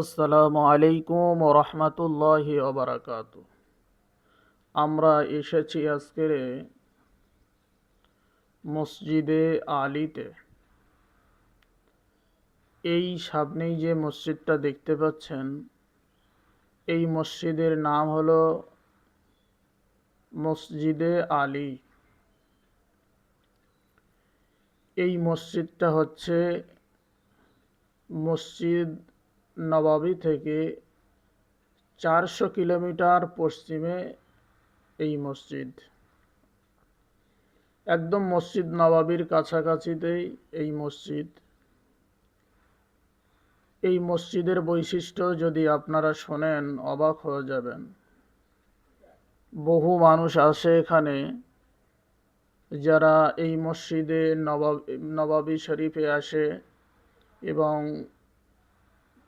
আসসালামু আলাইকুম রহমতুল্লাহ ওবরাকাত আমরা এসেছি আজকের মসজিদে আলিতে। এই সামনেই যে মসজিদটা দেখতে পাচ্ছেন, এই মসজিদের নাম হলো মসজিদে আলী। এই মসজিদটা হচ্ছে মসজিদ নবাবী থেকে চারশো কিলোমিটার পশ্চিমে এই মসজিদ। একদম মসজিদ নবাবীর কাছাকাছিতেই এই মসজিদ। এই মসজিদের বৈশিষ্ট্য যদি আপনারা শোনেন, অবাক হয়ে যাবেন। বহু মানুষ আসে এখানে যারা এই মসজিদে নবাব, নবাবী শরীফে আসে এবং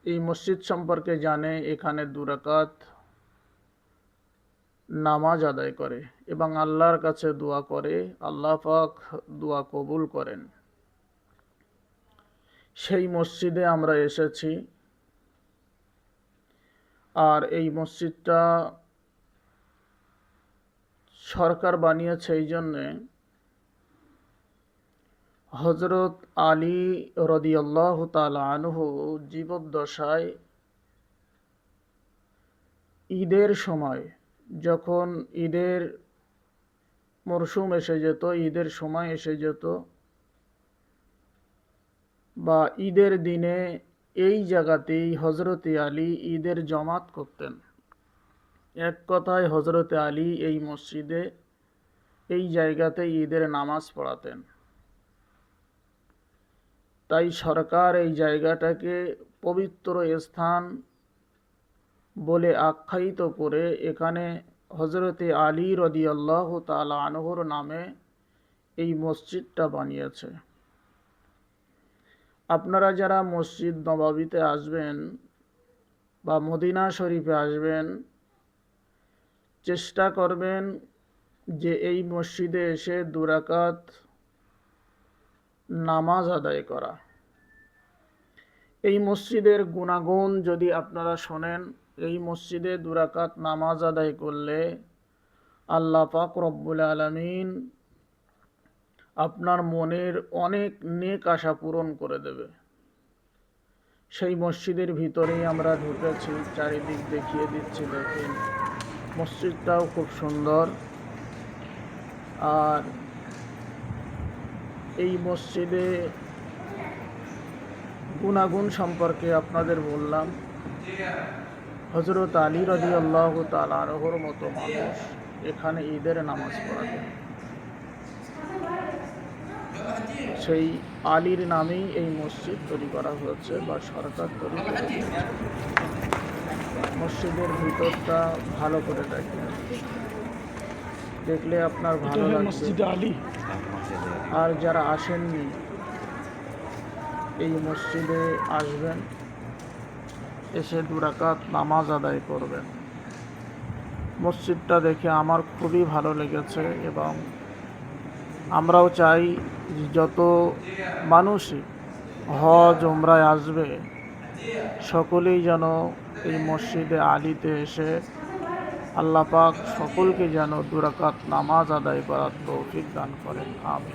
এই মসজিদ সম্পর্কে জানে, এখানে দুরাকাত নামাজ আদায় করে এবং আল্লাহর কাছে দোয়া করে, আল্লাহ পাক দোয়া কবুল করেন। সেই মসজিদে আমরা এসেছি আর এই মসজিদটা সরকার বানিয়েছে এই জন্যে হজরত আলী রদিয়াল্লাহ আনহু জীবদ্দশায় ঈদের সময়, যখন ঈদের মরশুম এসে যেত, ঈদের সময় এসে যেত বা ঈদের দিনে এই জায়গাতেই হজরতে আলী ঈদের জমাত করতেন। এক কথায় হজরতে আলী এই মসজিদে, এই জায়গাতে ঈদের নামাজ পড়াতেন। তাই সরকার এই জায়গাটাকে পবিত্র স্থান বলে আখ্যায়িত করে এখানে হজরতে আলী রদিয়াল্লাহ তালা আনহর নামে এই মসজিদটা বানিয়েছে। আপনারা যারা মসজিদ নবাবিতে আসবেন বা মদিনা শরীফে আসবেন, চেষ্টা করবেন যে এই মসজিদে এসে দুরাকাত নামাজ আদায় করা। এই মসজিদের গুণাগুণ যদি আপনারা শোনেন, এই মসজিদে দুরাকাত নামাজ আদায় করলে আল্লাহ পাক রব্বুল আলমিন আপনার মনের অনেক নেক আশা পূরণ করে দেবে। সেই মসজিদের ভিতরেই আমরা ঢুকেছি, চারিদিক দেখিয়ে দিচ্ছি, দেখেন। মসজিদটাও খুব সুন্দর। আর এই মসজিদে গুণাগুণ সম্পর্কে আপনাদের বললাম। হজরত আলী রদি আল্লাহ তালাহর মতো মানুষ এখানে ঈদের নামাজ পড়াতেন। সেই আলীর নামেই এই মসজিদ তৈরি করা হয়েছে বা সরকার তৈরি করেছে মসজিদের ভিতরটা ভালো করে দেখেন। দেখলে আপনার ভালো লাগবে। আলী। আর যারা আসেননি এই মসজিদে আসবেন এসে দুরাকাত নামাজ আদায় করবেন। মসজিদটা দেখে আমার খুবই ভালো লেগেছে এবং আমরাও চাই যত মানুষই হজ ওমরায় আসবে সকলেই যেন এই মসজিদে আলিতে এসে আল্লাহ পাক সকলকে যেন দুরাকাত নামাজ আদায় করার তৌফিক দান করেন আমি